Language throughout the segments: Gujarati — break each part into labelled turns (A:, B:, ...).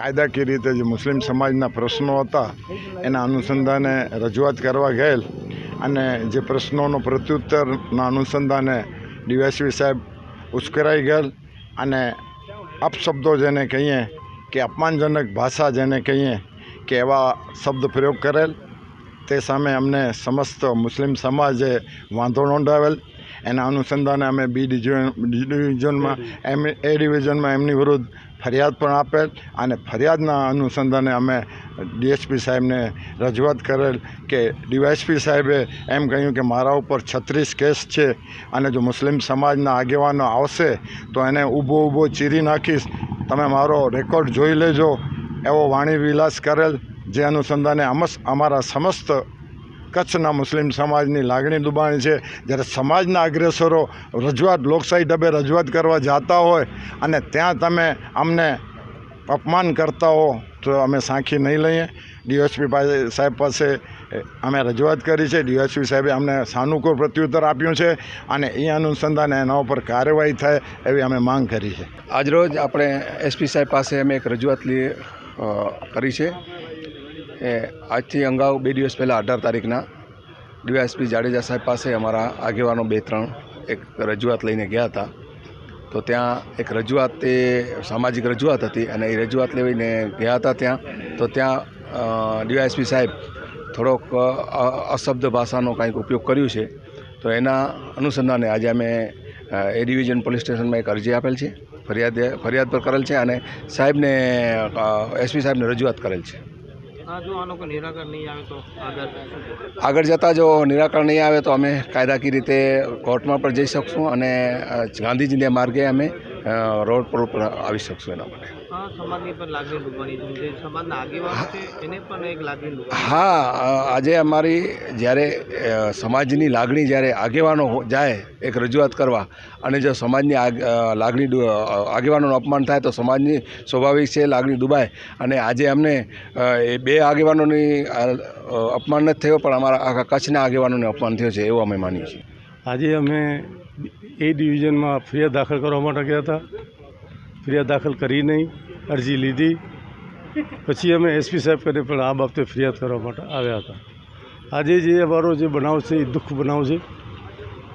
A: કાયદાકીય રીતે જે મુસ્લિમ સમાજના પ્રશ્નો હતા, એના અનુસંધાને રજૂઆત કરવા ગયેલ અને જે પ્રશ્નોનો પ્રત્યુત્તરના અનુસંધાને ડીવાયસપી સાહેબ ઉશ્કેરાઈ ગયેલ અને અપશબ્દો જેને કહીએ કે અપમાનજનક ભાષા જેને કહીએ કે એવા શબ્દ પ્રયોગ કરેલ, તે સામે અમને સમસ્ત મુસ્લિમ સમાજે વાંધો નોંધાવેલ. એના અનુસંધાને અમે બી ડિવિઝન ડિવિઝનમાં, એમ, એ ડિવિઝનમાં એમની વિરુદ્ધ ફરિયાદ પણ આપેલ અને ફરિયાદના અનુસંધાને અમે ડીએસપી સાહેબને રજૂઆત કરેલ કે ડીવાયસપી સાહેબે એમ કહ્યું કે મારા ઉપર છત્રીસ કેસ છે અને જો મુસ્લિમ સમાજના આગેવાનો આવશે તો એને ઊભો ઊભો ચીરી નાખીશ. તમે મારો રેકોર્ડ જોઈ લેજો. એવો વાણી વિલાસ કરેલ. જે અનુસંધાને અમસ અમારા સમસ્ત કચ્છના મુસ્લિમ સમાજની લાગણી દુબાણી છે. જ્યારે સમાજના અગ્રેસરો રજૂઆત લોકશાહી ઢબે રજૂઆત કરવા જતા હોય અને ત્યાં તમે અમને અપમાન કરતા હો, તો અમે સાંખી નહીં લઈએ. ડીએસપી પાસે સાહેબ પાસે અમે રજૂઆત કરી છે. ડીએસપી સાહેબે અમને સાનુકૂળ પ્રત્યુત્તર આપ્યું છે અને એ અનુસંધાને એના ઉપર કાર્યવાહી થાય એવી અમે માંગ કરી છે.
B: આજરોજ આપણે એસપી સાહેબ પાસે અમે એક રજૂઆત કરી છે. આજથી અગાઉ બે દિવસ પહેલાં અઢાર તારીખના ડીવાયએસપી જાડેજા સાહેબ પાસે અમારા આગેવાનો બે ત્રણ એક રજૂઆત લઈને ગયા હતા. તો ત્યાં એક રજૂઆત તે સામાજિક રજૂઆત હતી અને એ રજૂઆત લઈને ગયા હતા ત્યાં. તો ત્યાં ડીવાયએસપી સાહેબ થોડોક અશબ્દ ભાષાનો કંઈક ઉપયોગ કર્યું છે. તો એના અનુસંધાને આજે અમે એ ડિવિઝન પોલીસ સ્ટેશનમાં એક અરજી આપેલ છે. ફરિયાદ ફરિયાદ પર કરેલ છે અને સાહેબને એસપી સાહેબને રજૂઆત કરેલ છે.
C: આગળ
B: જતાં જો નિરાકરણ નહીં આવે તો અમે કાયદાકીય રીતે કોર્ટમાં પણ જઈ શકશું અને ગાંધીજીના માર્ગે અમે રોડ પર આવી શકશું એના માટે.
C: સમાજની પણ લાગણી ડૂબવાની છે. સમાજના આગેવાનો છે એને પણ એક લાગણી
B: હા આજે અમારી જ્યારે સમાજની લાગણી જ્યારે આગેવાનો જાય એક રજૂઆત કરવા અને જો સમાજની આગ- લાગણી આગેવાનોનું અપમાન થાય તો સમાજની સ્વાભાવિક છે લાગણી દુબાય અને આજે અમને એ બે આગેવાનોની અપમાન નથી થયો પણ અમારા આખા કચ્છના આગેવાનોને અપમાન થયો છે એવું અમે માનીએ છીએ.
D: આજે અમે એ ડિવિઝનમાં ફરિયાદ દાખલ કરવા માટે ગયા હતા. ફરિયાદ દાખલ કરી નહીં, અરજી લીધી. પછી અમે એસપી સાહેબ કરીને પણ આ બાબતે ફરિયાદ કરવા માટે આવ્યા હતા. આજે જે અમારો જે બનાવ છે એ દુઃખ બનાવ છે.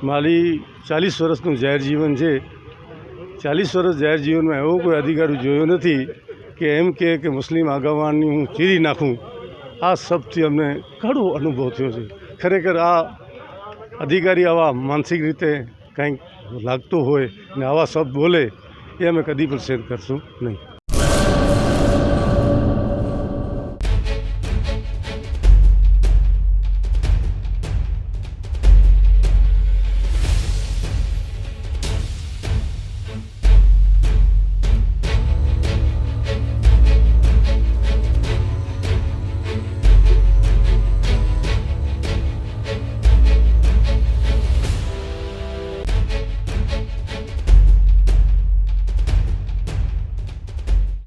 D: મારી ચાલીસ વર્ષનું જાહેર જીવન છે. ચાલીસ વર્ષ જાહેર જીવનમાં એવો કોઈ અધિકારી જોયો નથી કે એમ કે મુસ્લિમ આગેવાનની હું ચીરી નાખું. આ શબ્દથી અમને ઘણો અનુભવ થયો છે. ખરેખર આ અધિકારી આવા માનસિક રીતે કંઈક લાગતું હોય ને આવા શબ્દ બોલે એ અમે કદી પણ શેર કરશું નહીં.